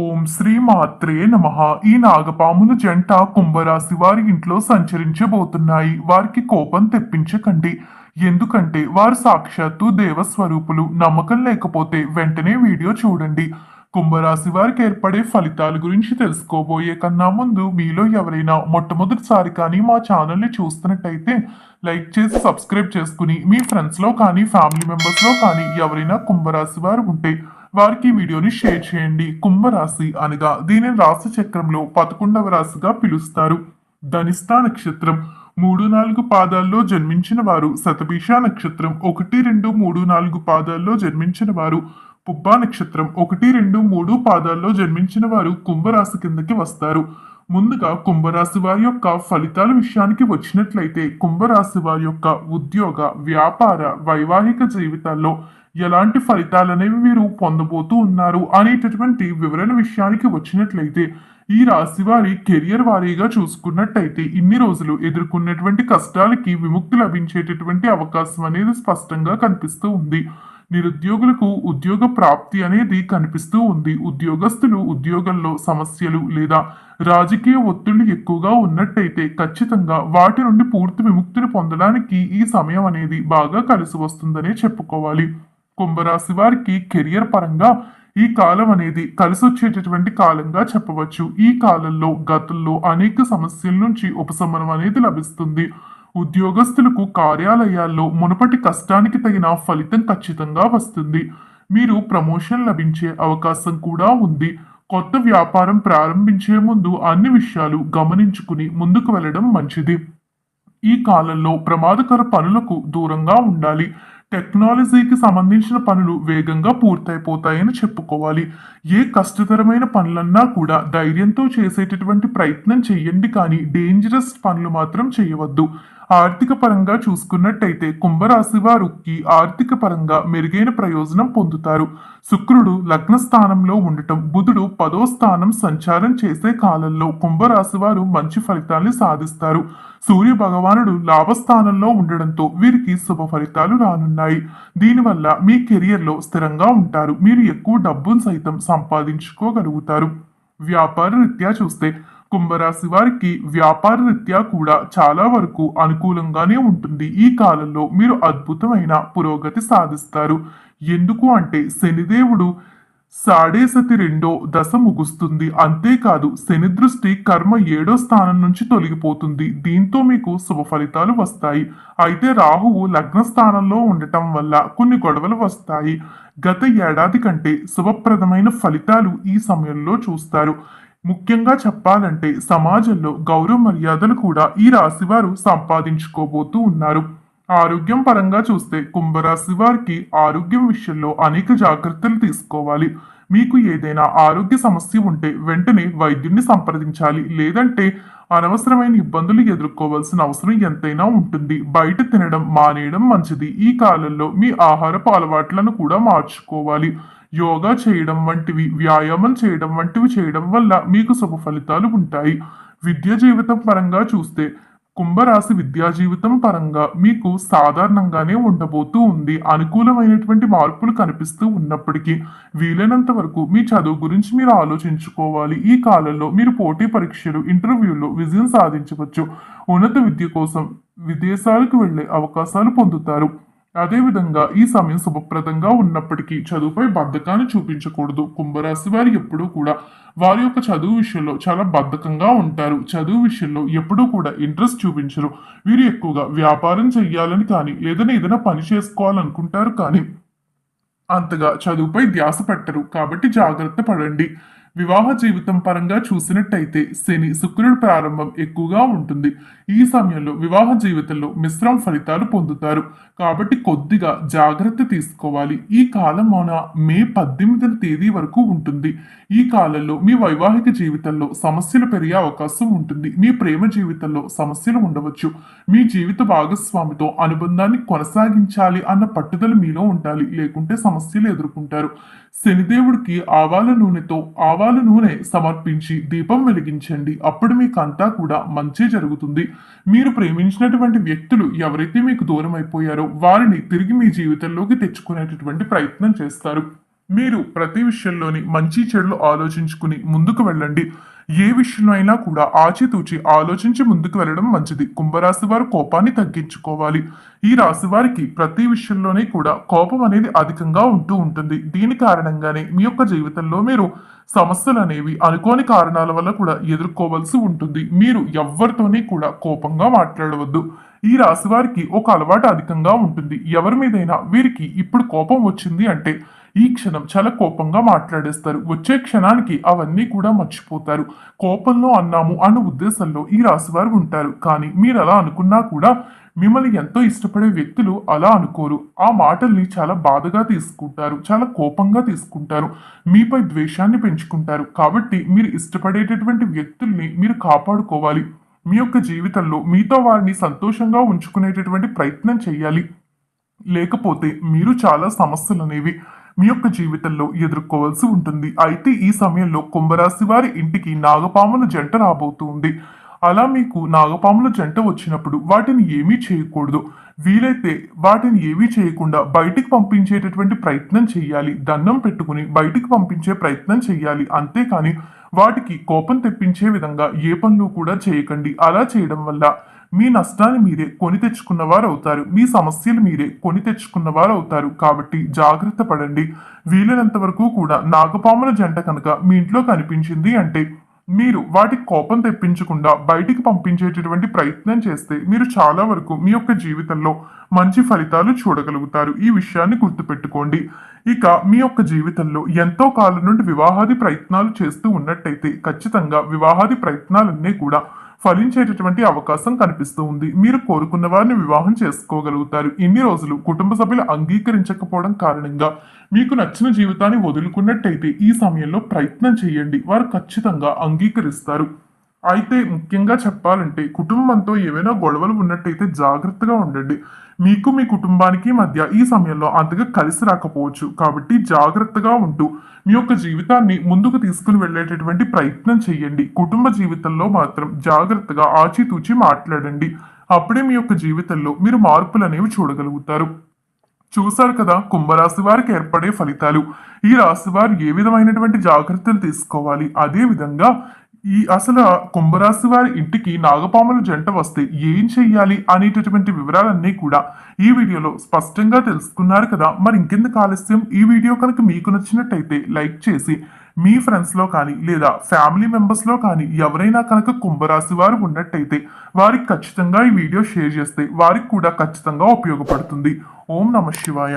ఓం శ్రీ మాత్రే నమ. ఈ నాగపాముల జంట కుంభరాశి వారి ఇంట్లో సంచరించబోతున్నాయి. వారికి కోపం తెప్పించకండి. ఎందుకంటే వారు సాక్షాత్తు దేవస్వరూపులు. నమ్మకం లేకపోతే వెంటనే వీడియో చూడండి. కుంభరాశి వారికి ఏర్పడే ఫలితాల గురించి తెలుసుకోబోయే కన్నా ముందు మీలో ఎవరైనా మొట్టమొదటిసారి కానీ మా ఛానల్ని చూస్తున్నట్టయితే లైక్ చేసి సబ్స్క్రైబ్ చేసుకుని మీ ఫ్రెండ్స్లో కానీ ఫ్యామిలీ మెంబర్స్లో కానీ ఎవరైనా కుంభరాశి వారు ఉంటే వారికి వీడియోని షేర్ చేయండి. కుంభరాశి అనగా దీనిని రాశి చక్రంలో పదకొండవ రాశిగా పిలుస్తారు. ధనిష్ట నక్షత్రం మూడు నాలుగు పాదాల్లో జన్మించిన వారు. శతభీష నక్షత్రం ఒకటి రెండు మూడు నాలుగు పాదాల్లో జన్మించిన వారు. పుబ్బా నక్షత్రం ఒకటి రెండు మూడు పాదాల్లో జన్మించిన వారు కుంభరాశి కిందకి వస్తారు. ముందుగా కుంభరాశి వారి యొక్క ఫలితాల విషయానికి వచ్చినట్లయితే కుంభరాశి వారి యొక్క ఉద్యోగ వ్యాపార వైవాహిక జీవితాల్లో ఎలాంటి ఫలితాలనేవి వీరు పొందబోతూ ఉన్నారు అనేటటువంటి వివరణ విషయానికి వచ్చినట్లయితే ఈ రాశి వారి కెరియర్ వారీగా చూసుకున్నట్టయితే ఇన్ని రోజులు ఎదుర్కొన్నటువంటి కష్టాలకి విముక్తి లభించేటటువంటి అవకాశం అనేది స్పష్టంగా కనిపిస్తూ ఉంది. నిరుద్యోగులకు ఉద్యోగ ప్రాప్తి అనేది కనిపిస్తూ ఉంది. ఉద్యోగస్తులు ఉద్యోగంలో సమస్యలు లేదా రాజకీయ ఒత్తిళ్ళు ఎక్కువగా ఉన్నట్టయితే ఖచ్చితంగా వాటి నుండి పూర్తి విముక్తిని పొందడానికి ఈ సమయం అనేది బాగా కలిసి వస్తుందనే చెప్పుకోవాలి. కుంభరాశి వారికి కెరియర్ పరంగా ఈ కాలం అనేది కలిసి వచ్చేటటువంటి కాలంగా చెప్పవచ్చు. ఈ కాలంలో గతంలో అనేక సమస్యల నుంచి ఉపశమనం అనేది లభిస్తుంది. ఉద్యోగస్తులకు కార్యాలయాల్లో మునుపటి కష్టానికి తగిన ఫలితం ఖచ్చితంగా వస్తుంది. మీరు ప్రమోషన్ లభించే అవకాశం కూడా ఉంది. కొత్త వ్యాపారం ప్రారంభించే ముందు అన్ని విషయాలు గమనించుకుని ముందుకు వెళ్ళడం మంచిది. ఈ కాలంలో ప్రమాదకర పనులకు దూరంగా ఉండాలి. టెక్నాలజీకి సంబంధించిన పనులు వేగంగా పూర్తయిపోతాయని చెప్పుకోవాలి. ఏ కష్టతరమైన పనులన్నా కూడా ధైర్యంతో చేసేటటువంటి ప్రయత్నం చేయండి కానీ డేంజరస్ పనులు మాత్రం చేయవద్దు. ఆర్థిక పరంగా చూసుకున్నట్టయితే కుంభరాశి వారికి ఆర్థిక పరంగా మెరుగైన ప్రయోజనం పొందుతారు. శుక్రుడు లగ్న స్థానంలో ఉండటం బుధుడు పదో స్థానం సంచారం చేసే కాలంలో కుంభరాశి వారు మంచి ఫలితాల్ని సాధిస్తారు. సూర్య భగవానుడు లాభస్థానంలో ఉండడంతో వీరికి శుభ ఫలితాలు రానున్నాయి. దీనివల్ల మీ కెరియర్లో స్థిరంగా ఉంటారు. మీరు ఎక్కువ డబ్బును సైతం సంపాదించుకోగలుగుతారు. వ్యాపార రీత్యా చూస్తే కుంభరాశి వారికి వ్యాపార రీత్యా కూడా చాలా వరకు అనుకూలంగానే ఉంటుంది. ఈ కాలంలో మీరు అద్భుతమైన పురోగతి సాధిస్తారు. ఎందుకు అంటే శనిదేవుడు సాడేసతి రెండో దశ ముగుస్తుంది. అంతేకాదు శని దృష్టి కర్మ ఏడో స్థానం నుంచి తొలగిపోతుంది. దీంతో మీకు శుభ ఫలితాలు వస్తాయి. అయితే రాహువు లగ్న స్థానంలో ఉండటం వల్ల కొన్ని గొడవలు వస్తాయి. గత ఏడాది కంటే శుభప్రదమైన ఫలితాలు ఈ సమయంలో చూస్తారు. ముఖ్యంగా చెప్పాలంటే సమాజంలో గౌరవ మర్యాదలు కూడా ఈ రాశి వారు సంపాదించుకోబోతూ ఉన్నారు. ఆరోగ్యం పరంగా చూస్తే కుంభరాశి వారికి ఆరోగ్యం విషయంలో అనేక జాగ్రత్తలు తీసుకోవాలి. మీకు ఏదైనా ఆరోగ్య సమస్య ఉంటే వెంటనే వైద్యుడిని సంప్రదించాలి. లేదంటే అనవసరమైన ఇబ్బందులు ఎదుర్కోవాల్సిన అవసరం ఎంతైనా ఉంటుంది. బయట తినడం మానేయడం మంచిది. ఈ కాలంలో మీ ఆహారపు అలవాట్లను కూడా మార్చుకోవాలి. యోగా చేయడం వంటివి వ్యాయామం చేయడం వంటివి చేయడం వల్ల మీకు శుభ ఫలితాలు ఉంటాయి. విద్య జీవితం పరంగా చూస్తే కుంభరాశి విద్యా జీవితం పరంగా మీకు సాధారణంగానే ఉండబోతూ ఉంది. అనుకూలమైనటువంటి మార్పులు కనిపిస్తూ ఉన్నప్పటికీ వీలైనంత వరకు మీ చదువు గురించి మీరు ఆలోచించుకోవాలి. ఈ కాలంలో మీరు పోటీ పరీక్షలు ఇంటర్వ్యూలో విజయం సాధించవచ్చు. ఉన్నత విద్య కోసం విదేశాలకు వెళ్ళే అవకాశాలు పొందుతారు. అదేవిధంగా ఈ సమయం శుభప్రదంగా ఉన్నప్పటికీ చదువుపై బద్ధకాన్ని చూపించకూడదు. కుంభరాశి వారు ఎప్పుడూ కూడా వారి యొక్క చదువు విషయంలో చాలా బద్ధకంగా ఉంటారు. చదువు విషయంలో ఎప్పుడూ కూడా ఇంట్రెస్ట్ చూపించరు. వీరు ఎక్కువగా వ్యాపారం చెయ్యాలని కానీ ఏదైనా ఏదైనా పని చేసుకోవాలనుకుంటారు కానీ అంతగా చదువుపై ధ్యాస పెట్టరు. కాబట్టి జాగ్రత్త పడండి. వివాహ జీవితం పరంగా చూసినట్టయితే శని శుక్రుడి ప్రారంభం ఎక్కువగా ఉంటుంది. ఈ సమయంలో వివాహ జీవితంలో మిశ్రమ ఫలితాలు పొందుతారు. కాబట్టి కొద్దిగా జాగ్రత్త తీసుకోవాలి. ఈ కాలం మన మే పద్దెనిమిదవ తేదీ వరకు ఉంటుంది. ఈ కాలంలో మీ వైవాహిక జీవితంలో సమస్యలు పెరిగే అవకాశం ఉంటుంది. మీ ప్రేమ జీవితంలో సమస్యలు ఉండవచ్చు. మీ జీవిత భాగస్వామితో అనుబంధాన్ని కొనసాగించాలి అన్న పట్టుదల మీలో ఉండాలి. లేకుంటే సమస్యలు ఎదుర్కొంటారు. శనిదేవుడికి ఆవాల నూనెతో ఆవాల నూనె సమర్పించి దీపం వెలిగించండి. అప్పుడు మీకు అంతా కూడా మంచి జరుగుతుంది. మీరు ప్రేమించినటువంటి వ్యక్తులు ఎవరైతే మీకు దూరం అయిపోయారో వారిని తిరిగి మీ జీవితంలోకి తెచ్చుకునేటటువంటి ప్రయత్నం చేస్తారు. మీరు ప్రతి విషయంలోని మంచి చెడులు ఆలోచించుకుని ముందుకు వెళ్ళండి. ఏ విషయంలో అయినా కూడా ఆచితూచి ఆలోచించి ముందుకు వెళ్ళడం మంచిది. కుంభరాశి వారు కోపాన్ని తగ్గించుకోవాలి. ఈ రాశి వారికి ప్రతి విషయంలోనే కూడా కోపం అనేది అధికంగా ఉంటూ ఉంటుంది. దీని కారణంగానే మీ యొక్క జీవితంలో మీరు సమస్యలు అనేవి అనుకోని కారణాల వల్ల కూడా ఎదుర్కోవాల్సి ఉంటుంది. మీరు ఎవరితోనే కూడా కోపంగా మాట్లాడవద్దు. ఈ రాశి వారికి ఒక అలవాటు అధికంగా ఉంటుంది. ఎవరి మీదైనా వీరికి ఇప్పుడు కోపం వచ్చింది అంటే ఈ క్షణం చాలా కోపంగా మాట్లాడేస్తారు. వచ్చే క్షణానికి అవన్నీ కూడా మర్చిపోతారు. కోపంలో అన్నాము అన్న ఉద్దేశంలో ఈ రాశివారు ఉంటారు. కానీ మీరు అలా అనుకున్నా కూడా మిమ్మల్ని ఎంతో ఇష్టపడే వ్యక్తులు అలా అనుకోరు. ఆ మాటల్ని చాలా బాధగా తీసుకుంటారు. చాలా కోపంగా తీసుకుంటారు. మీపై ద్వేషాన్ని పెంచుకుంటారు. కాబట్టి మీరు ఇష్టపడేటటువంటి వ్యక్తుల్ని మీరు కాపాడుకోవాలి. మీ యొక్క జీవితంలో మీతో వారిని సంతోషంగా ఉంచుకునేటటువంటి ప్రయత్నం చేయాలి. లేకపోతే మీరు చాలా సమస్యలు అనేవి మీ యొక్క జీవితంలో ఎదుర్కోవాల్సి ఉంటుంది. అయితే ఈ సమయంలో కుంభరాశి వారి ఇంటికి నాగపాముల జంట రాబోతుంది. అలా మీకు నాగపాముల జంట వచ్చినప్పుడు వాటిని ఏమీ చేయకూడదు. వీలైతే వాటిని ఏమీ చేయకుండా బయటికి పంపించేటటువంటి ప్రయత్నం చేయాలి. దండం పెట్టుకుని బయటికి పంపించే ప్రయత్నం చేయాలి. అంతేకాని వాటికి కోపం తెప్పించే విధంగా ఏ పనులు కూడా చేయకండి. అలా చేయడం వల్ల మీ నష్టాన్ని మీరే కొని తెచ్చుకున్నవారు అవుతారు మీ సమస్యలు మీరే కొని తెచ్చుకున్నవారు అవుతారు కాబట్టి జాగ్రత్త పడండి. వీలైనంత వరకు కూడా నాగపాముల జంట కనుక మీ ఇంట్లో కనిపించింది అంటే మీరు వాటికి కోపం తెప్పించకుండా బయటికి పంపించేటటువంటి ప్రయత్నం చేస్తే మీరు చాలా వరకు మీ యొక్క జీవితంలో మంచి ఫలితాలు చూడగలుగుతారు. ఈ విషయాన్ని గుర్తుపెట్టుకోండి. ఇక మీ యొక్క జీవితంలో ఎంతో కాలం నుండి వివాహాది ప్రయత్నాలు చేస్తూ ఉన్నట్టయితే ఖచ్చితంగా వివాహాది ప్రయత్నాలన్నీ కూడా ఫలించేటటువంటి అవకాశం కనిపిస్తూ ఉంది. మీరు కోరుకున్న వారిని వివాహం చేసుకోగలుగుతారు. ఇన్ని రోజులు కుటుంబ సభ్యులు అంగీకరించకపోవడం కారణంగా మీకు నచ్చిన జీవితాన్ని వదులుకున్నట్టయితే ఈ సమయంలో ప్రయత్నం చేయండి. వారు ఖచ్చితంగా అంగీకరిస్తారు. అయితే ముఖ్యంగా చెప్పాలంటే కుటుంబంతో ఏవైనా గొడవలు ఉన్నట్టయితే జాగ్రత్తగా ఉండండి. మీకు మీ కుటుంబానికి మధ్య ఈ సమయంలో అంతగా కలిసి రాకపోవచ్చు. కాబట్టి జాగ్రత్తగా ఉంటూ మీ యొక్క జీవితాన్ని ముందుకు తీసుకుని వెళ్ళేటటువంటి ప్రయత్నం చేయండి. కుటుంబ జీవితంలో మాత్రం జాగ్రత్తగా ఆచితూచి మాట్లాడండి. అప్పుడే మీ యొక్క జీవితంలో మీరు మార్పులు అనేవి చూడగలుగుతారు. చూశారు కదా కుంభరాశి వారికి ఏర్పడే ఫలితాలు. ఈ రాశి వారు ఏ విధమైనటువంటి జాగ్రత్తలు తీసుకోవాలి? అదే విధంగా ఈ అసలు కుంభరాశి వారి ఇంటికి నాగపాముల జంట వస్తే ఏం చెయ్యాలి అనేటటువంటి వివరాలన్నీ కూడా ఈ వీడియోలో స్పష్టంగా తెలుసుకున్నారు కదా. మరి ఇంకెందుకు ఆలస్యం? ఈ వీడియో కనుక మీకు నచ్చినట్టయితే లైక్ చేసి మీ ఫ్రెండ్స్లో కానీ లేదా ఫ్యామిలీ మెంబర్స్లో కానీ ఎవరైనా కనుక కుంభరాశి వారు ఉన్నట్టయితే వారికి ఖచ్చితంగా ఈ వీడియో షేర్ చేస్తే వారికి కూడా ఖచ్చితంగా ఉపయోగపడుతుంది. ఓం నమ శివాయ.